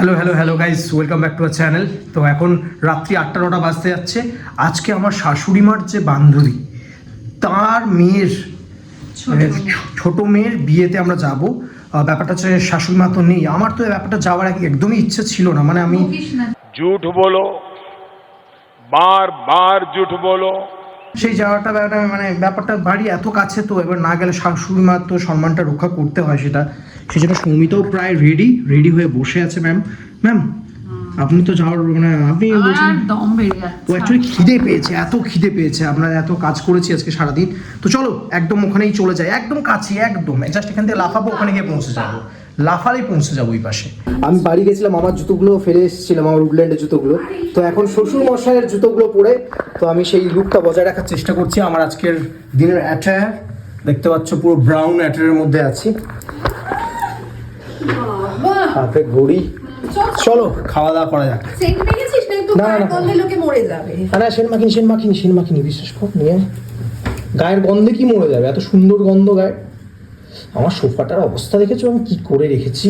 Hello hello hello guys welcome back to our channel তো এখন রাত্রি আটটা নটা বাজতে যাচ্ছে। আজকে আমার শাশুড়ি মার যে বান্ধবী তার মেয়ের ছোট মেয়ের বিয়েতে আমরা যাব। ব্যাপারটা হচ্ছে শাশুড়ি মা তো নেই। আমার তো ব্যাপারটা যাওয়ার একদমই ইচ্ছে ছিল না। মানে আমি জুট বলো বার বার জুট বলো সেই যাওয়াটা মানে ব্যাপারটা বাড়ি এত কাছে তো এবার না গেলে শাশুড়ি মার তো সম্মানটা রক্ষা করতে হয় সেটা। সেই জন্য সৌমিতাও প্রায় রেডি রেডি হয়ে বসে আছে ম্যাম ম্যাম আপনি তো যাওয়ার মানে আপনি বলছেন ও অ্যাকচুয়ালি খিদে পেয়েছে এত খিদে পেয়েছে। আমরা এত কাজ করেছি আজকে সারাদিন। তো চলো একদম ওখানেই চলে যাই। একদম কাছে একদম। জাস্ট এখান থেকে লাফাবো ওখানে গিয়ে পৌঁছে যাব। লাফালেই পৌঁছে যাব ওই পাশে। আমি বাড়ি গেছিলাম আমার জুতোগুলো ফেলে এসেছিলাম আমার উডল্যান্ডের জুতোগুলো। তো এখন শ্বশুর মশাইয়ের জুতোগুলো পরে তো আমি সেই লুকটা বজায় রাখার চেষ্টা করছি। আমার আজকের দিনের অ্যাটায়ার দেখতে পাচ্ছ পুরো ব্রাউন অ্যাটায়ারের মধ্যে আছি। হাতে ঘড়ি। চলো খাওয়া দাওয়া করা যাক। না না, না, গায়ে না। গন্ধে লোকে মরে যাবে। না না সেন মাখিনি সেন মাখিনি সেন মাখিনি বিশ্বাস কর নিয়ে গায়ের গন্ধে কি মরে যাবে? এত সুন্দর গন্ধ গায়ে। আমার সোফাটার অবস্থা দেখেছো আমি কি করে রেখেছি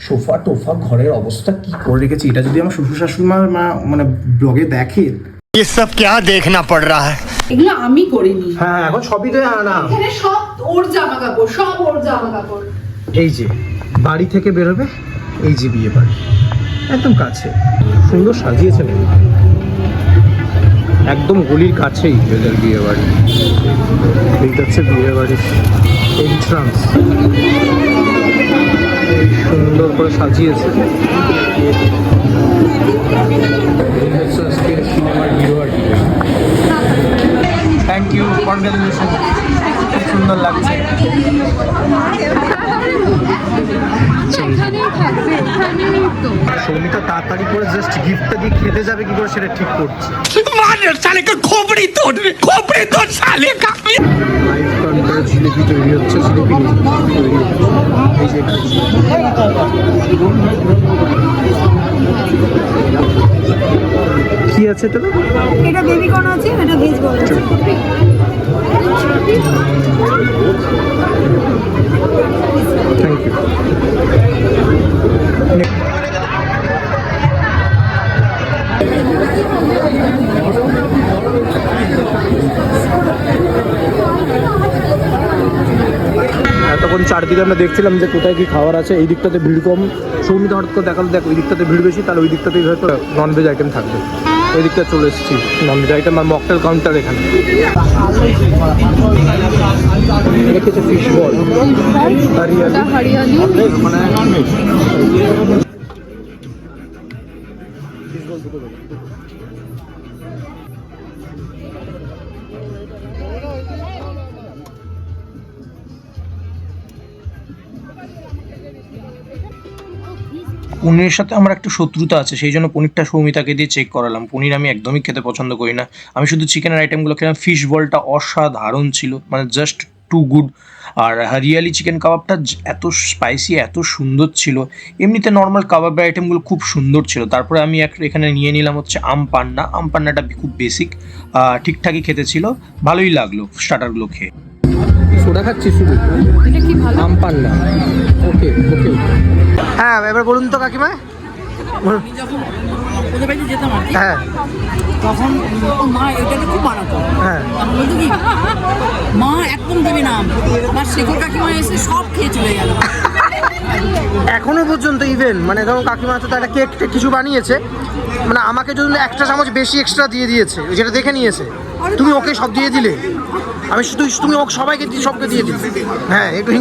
সোফা টোফা ঘরের অবস্থা কি করে রেখেছি এটা যদি আমার শ্বশুর শাশুড়ি মা মা- মানে ব্লগে দেখে ये सब क्या देखना पड़ रहा है এগুলো আমি করিনি হ্যাঁ এখন সবই তো হ্যাঁ না এখানে সব ওর জামা কাপড় সব ওর জামা কাপড় এই যে বাড়ি থেকে বেরোবে এই যে বিয়ে বাড়ি একদম কাছে সুন্দর সাজিয়েছে না একদম গলির কাছেই এদের বিয়ে বাড়ি এইটা হচ্ছে বিয়ে বাড়ির এন্ট্রান্স সুন্দর করে সাজিয়েছে। থ্যাংক ইউ কনগ্রাচুলেশন খুব সুন্দর লাগছে। সৌমিতা তাড়াতাড়ি করে জাস্ট গিফটটা দিয়ে খেতে যাবে কি করে সেটা ঠিক করছে। মানের শালিকা খোপড়ি তোর খোপড়ি তোর শালিকা লাইভ জিলিপি তৈরি হচ্ছে জিলিপি তৈরি হচ্ছে। এই যে কি আছে এটা এটা বেবি কর্ন আছে এটা ভেজ বল। থ্যাংক ইউ চারদিকে আমরা দেখছিলাম যে কোথায় কি খাবার আছে এই দিকটাতে ভিড় কম। সৌমিতা হঠাৎ করে দেখাল দেখ ওই দিকটাতে ভিড় বেশি তাহলে ওই দিকটাতেই হয়তো ননভেজ আইটেম থাকবে। ওই দিকটা চলে এসেছি ননভেজ আইটেম আর মকটেল কাউন্টার এখানে। Fish ball hariyali. পনিরের সাথে আমার একটু শত্রুতা আছে সেই জন্য পনিরটা সৌমিতাকে দিয়ে চেক করালাম। পনির আমি একদমই খেতে পছন্দ করি না। আমি শুধু চিকেনের আইটেমগুলো খেলাম ফিশ বলটা অসাধারণ ছিল মানে জাস্ট টু গুড আর হরিয়ালি চিকেন কাবাবটা এত স্পাইসি এত সুন্দর ছিল। এমনিতে নর্মাল কাবাবের আইটেমগুলো খুব সুন্দর ছিল। তারপরে আমি এক এখানে নিয়ে নিলাম হচ্ছে আম পান্না। আম পান্নাটা খুব বেসিক ঠিকঠাকই খেতে ছিল। ভালোই লাগল স্টার্টারগুলো খেয়ে। সোডা খাচ্ছি শুধু? এটা কি ভালো? আম পান্না। ওকে ওকে। হ্যাঁ এবার বলুন তো কাকিমা। যখন যেতাম হ্যাঁ। তখন মা এটাকে খুব বানাতো হ্যাঁ। বলতো কি মা একদম দেবে না আমার শেখর কাকিমা এসে সব খেয়ে চলে গেল। এখনও পর্যন্ত ইভেন মানে ধরুন কাকিমা তো একটা কেক কিছু বানিয়েছে মানে আমাকে যদি একটা চামচ বেশি এক্সট্রা দিয়ে দিয়েছে যেটা দেখে নিয়েছে, তুমি ওকে সব দিয়ে দিলে? আমি শুধু, তুমি ওকে সবাইকে সবকে দিয়ে দিলে। হ্যাঁ একটু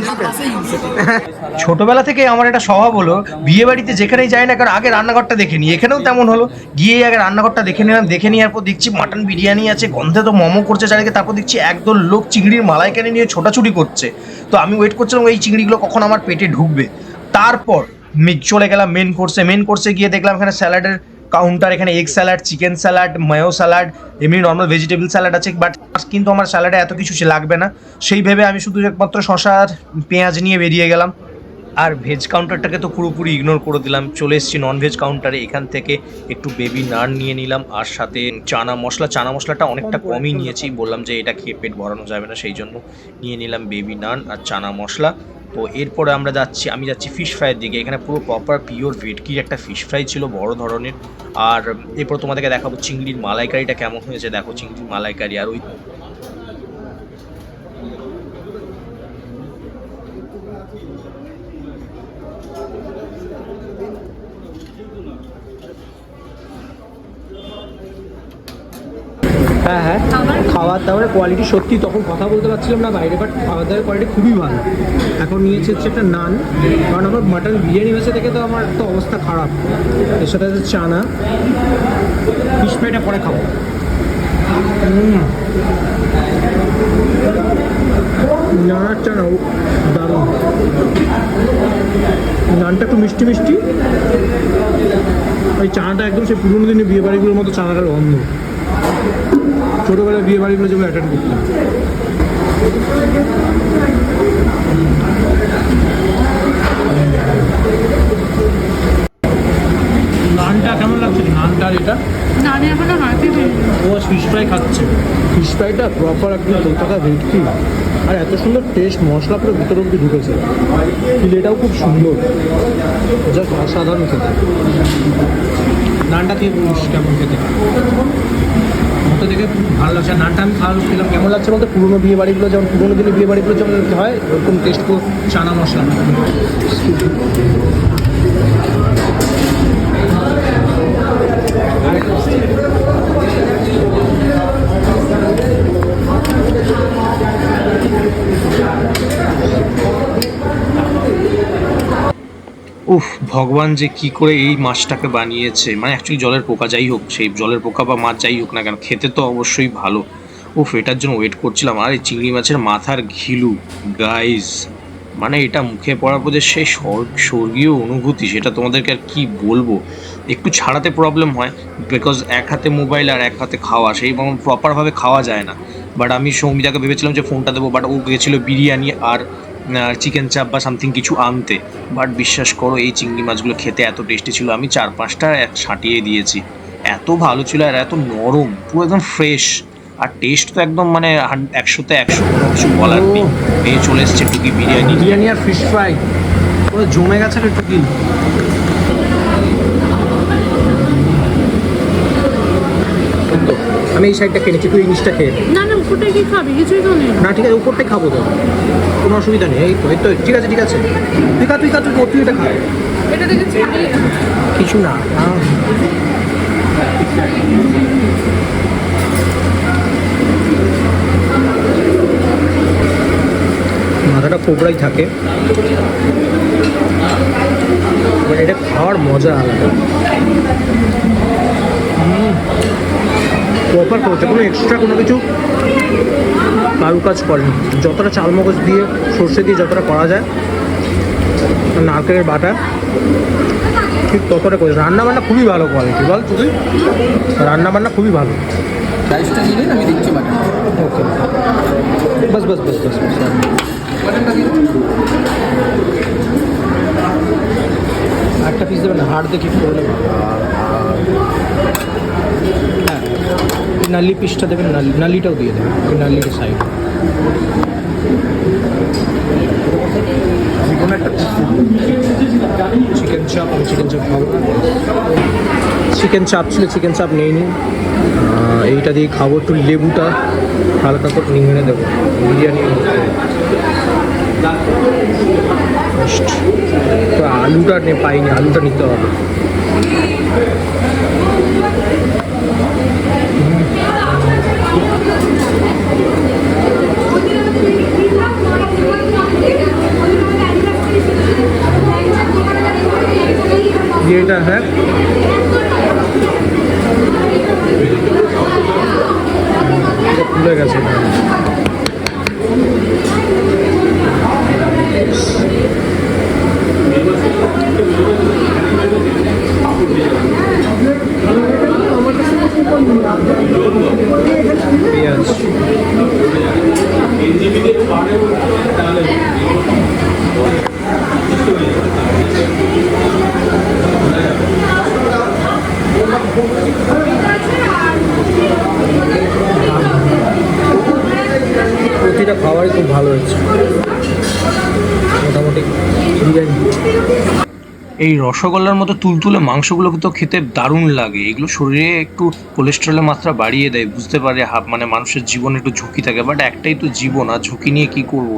ছোটবেলা থেকে আমার একটা স্বভাব হলো বিয়ে বাড়িতে যেখানেই যাই না কারণ আগে রান্নাঘরটা দেখে নিই। এখানেও তেমন হলো। গিয়ে আগে রান্নাঘরটা দেখে নিলাম, দেখে নেওয়ার পর দেখছি মাটন বিরিয়ানি আছে, গন্ধে তো মোমো করছে চারিদিকে, তারপর দেখছি একদল লোক চিংড়ির মালাইকারি নিয়ে ছোটাছুটি করছে। তো আমি ওয়েট করছিলাম এই চিংড়িগুলো কখন আমার পেটে ঢুকবে। তারপর চলে গেলাম মেন কোর্সে মেন কোর্সে গিয়ে দেখলাম এখানে স্যালাডের কাউন্টার এখানে egg salad chicken salad mayo salad এমনি নর্মাল ভেজিটেবল স্যালাড আছে। বাট কিন্তু আমার স্যালাডে এত কিছু লাগবে না। সেই ভেবে আমি শুধু একমাত্র শশা আর পেঁয়াজ নিয়ে বেরিয়ে গেলাম। আর ভেজ কাউন্টারটাকে তো পুরোপুরি ইগনোর করে দিলাম। চলে এসেছি নন ভেজ কাউন্টারে এখান থেকে একটু বেবি নান নিয়ে নিলাম আর সাথে চানা মশলা। চানা মশলাটা অনেকটা কমই নিয়েছি। বললাম যে এটা খেয়ে পেট ভরানো যাবে না সেই জন্য নিয়ে নিলাম বেবি নান আর চানা মশলা। তো এরপরে আমরা যাচ্ছি আমি যাচ্ছি ফিশ ফ্রাইয়ের দিকে। এখানে পুরো প্রপার পিওর ভেটকির একটা ফিশ ফ্রাই ছিল বড় ধরনের। আর এরপর তোমাদেরকে দেখাবো চিংড়ির মালাইকারিটা কেমন হয়েছে। দেখো চিংড়ির মালাইকারি আর ওই হ্যাঁ হ্যাঁ। খাবার দাবারের কোয়ালিটি সত্যি তখন কথা বলতে পারছিলাম না বাইরে বাট খাবার দাবারের কোয়ালিটি খুবই ভালো। এখন নিয়েছে হচ্ছে একটা নান, কারণ আমার মাটন বিরিয়ানি হয়েছে দেখে তো আমার তো অবস্থা খারাপ। এর সাথে আছে চানা। ফিশ ফ্রাইটা পরে খাব। নানার চানা দারুণ। নানটা একটু মিষ্টি মিষ্টি। ওই চানাটা একদম সেই পুরোনো দিনে বিয়ে বাড়িগুলোর মতো চানাটার গন্ধ। ছোটোবেলায় বিয়ে বাড়িগুলো যেগুলো অ্যাটেন্ড করতাম। ফ্রাই খাচ্ছে। ফিশ ফ্রাইটা প্রপার একদম কলকাতা ভেটকি আর এত সুন্দর টেস্ট মশলা পুরো ভিতরে অব্দি ঢুকেছে। ফিলেটাও খুব সুন্দর। জাস্ট অসাধারণ খেতে। নানটা খেয়ে বলিস কেমন খেতে? মতো দেখে ভালো লাগছে। নানটা আমি খাওয়া খেলাম কেমন লাগছে বলতে? পুরোনো বিয়ে বাড়িগুলো যেমন পুরোনো দিনে বিয়ে বাড়িগুলো যেমন হয় ওরকম টেস্ট করে চানা মশলা। উফ, ভগবান যে কি করে এই মাছটাকে বানিয়েছে। মানে অ্যাকচুয়ালি জলের পোকা যাই হোক, সেই জলের পোকা বা মাছ যাই হোক না কেন, খেতে তো অবশ্যই ভালো। উফ, এটার জন্য ওয়েট করছিলাম। আর এই চিংড়ি মাছের মাথার ঘিলু গাইজ মানে এটা মুখে পড়ার পর সেই স্বর্গীয় অনুভূতি, সেটা তোমাদেরকে আর কি বলব? একটু ছাড়াতে প্রবলেম হয় বিকজ এক হাতে মোবাইল আর এক হাতে খাওয়া, সেই প্রপারভাবে খাওয়া যায় না। বাট আমি সৌমিতাকে ভেবেছিলাম যে ফোনটা দেবো বাট ও গেছিল বিরিয়ানি আর চিকেন চাপ বা সামথিং কিছু আনতে। বাট বিশ্বাস করো এই চিংড়ি মাছগুলো খেতে এত টেস্টি ছিল আমি চার পাঁচটা এক ছাটিয়ে দিয়েছি। এত ভালো ছিল আর এত নরম পুরো একদম ফ্রেশ আর টেস্ট তো একদম মানে একশোতে একশো কোনো কিছু বলার নেই। এই চলে এসছে টুকি বিরিয়ানি। বিরিয়ানি আর ফিশ ফ্রাই পুরো জমে গেছে রে টুকি। আমি এই সাইডটা খেয়ে নিচ্ছি তুই ইংলিশটা খেয়ে নে। উপরটা কি খাবি? কিছুই তো নেই। না ঠিক আছে উপরটাই খাব তো। কোনো অসুবিধা নেই। এই তো এই তো ঠিক আছে ঠিক আছে। তুই খা তুই খা তুই তুই এটা খা? এটা দেখেছি কিছু না। মাথাটা কোবড়াই থাকে। এটা খাওয়ার মজা আলাদা। প্রপার করছে কোনো এক্সট্রা কোনো কিছু কারুকাজ করেনি। যতটা চালমগজ দিয়ে সর্ষে দিয়ে যতটা করা যায় নারকেলের বাটা ঠিক ততটা করে। রান্নাবান্না খুবই ভালো কোয়ালিটি বল তুই? রান্না বান্না খুবই ভালো। রাইসটা আমি দিচ্ছি বাটা। ওকে বাস বাস বাস বাস বাস একটা পিস দেবে না হাড় দেখি হ্যাঁ। নালি পিসটা দেবেন নালি নালিটাও দিয়ে দেবেন ওই নালির সাইড চিকেন চাপ আমি চিকেন চাপ খাব। চিকেন চাপ ছিল চিকেন চাপ নেই নি। এইটা দিয়ে খাব একটু লেবুটা হালকা করে নিংড়ে দেবো বিরিয়ানি তো আলুটা পাইনি আলুটা নিতে হবে। এটা হ্যাঁ। খুলে গেছে। পেঁয়াজ। এই রসগোল্লার মতো তুলতুলে মাংসগুলোকে তো খেতে দারুণ লাগে। এগুলো শরীরে একটু কোলেস্ট্রলের মাত্রা বাড়িয়ে দেয়, বুঝতে পারে হাফ মানে মানুষের জীবনে একটু ঝুঁকি থাকে বাট একটাই তো জীবন, আর ঝুঁকি নিয়ে কি করব?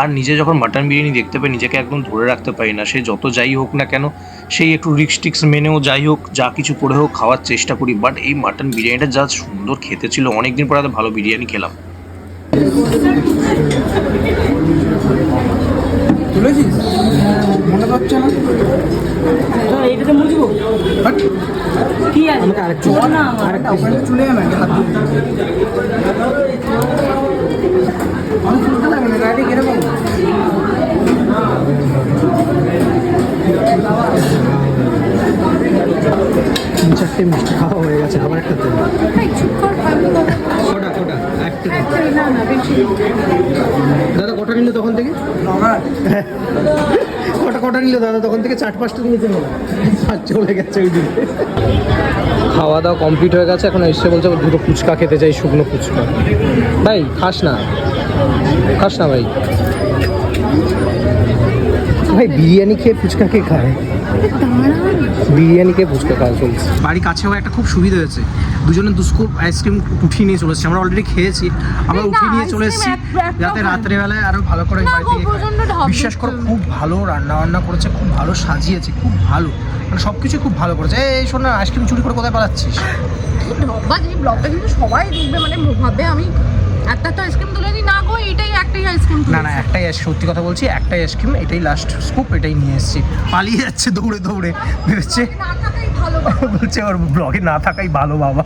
আর নিজে যখন মাটন বিরিয়ানি দেখতে পাই, নিজেকে একদম ধরে রাখতে পারি না। সে যত যাই হোক না কেন, সেই একটু রিক্স টিক্স মেনেও যাই হোক, যা কিছু করে হোক, খাওয়ার চেষ্টা করি। বাট এই মাটন বিরিয়ানিটা যা সুন্দর খেতে ছিল, অনেকদিন পর ভালো বিরিয়ানি খেলাম। তুলেছিস? মনে পাচ্ছে না? এটাতে মুছবো। কি আছে? আমাকে আরেকটু আরেকটা ওখানে চলে যাবে হাত আমি চুলতে লাগে না গাড়ি কীরকম? তিন চারটে মিষ্টি খাওয়া হয়ে গেছে আবার একটা দেবো। কটা কটা? একটা না না বেশি দাদা কটা নিল তখন থেকে? নিল দাদা তখন থেকে চার পাঁচটা নিয়েছে। আর চলে গেছে ওই দিন। খাওয়া দাওয়া কমপ্লিট হয়ে গেছে এখন এসে বলছে দুটো ফুচকা খেতে চাই শুকনো ফুচকা। ভাই খাস না। খাস না ভাই। ভাই বিরিয়ানি খেয়ে ফুচকা খেয়ে খায়? বিরিয়ানি খেয়ে ফুচকা খাওয়া চলছে। বাড়ি কাছেও একটা খুব সুবিধা হয়েছে। দুজনে দুস্কুপ আইসক্রিম উঠিয়ে নিয়ে চলে এসেছি আমরা অলরেডি খেয়েছি। আমরা উঠিয়ে নিয়ে চলে এসেছি। যাতে রাত্রেবেলায় আরও ভালো করে বাড়ি থেকে বিশ্বাস করো খুব ভালো রান্না বান্না করেছে খুব ভালো সাজিয়েছে খুব ভালো। মানে সব কিছুই খুব ভালো করেছে। এই শোন না আইসক্রিম চুরি করে কোথায় পালাচ্ছিস? ব্লগটা কিন্তু সবাই দেখবে। মানে ভাবে আমি একটা তো আইসক্রিম তুলে দিই না গো এটাই একটাই আইসক্রিম না না একটাই আইস- সত্যি কথা বলছি একটাই আইসক্রিম এটাই লাস্ট স্কুপ এটাই নিয়ে এসেছি। পালিয়ে যাচ্ছে দৌড়ে দৌড়ে ভালো বলছে ওর ব্লগে না থাকাই ভালো বাবা।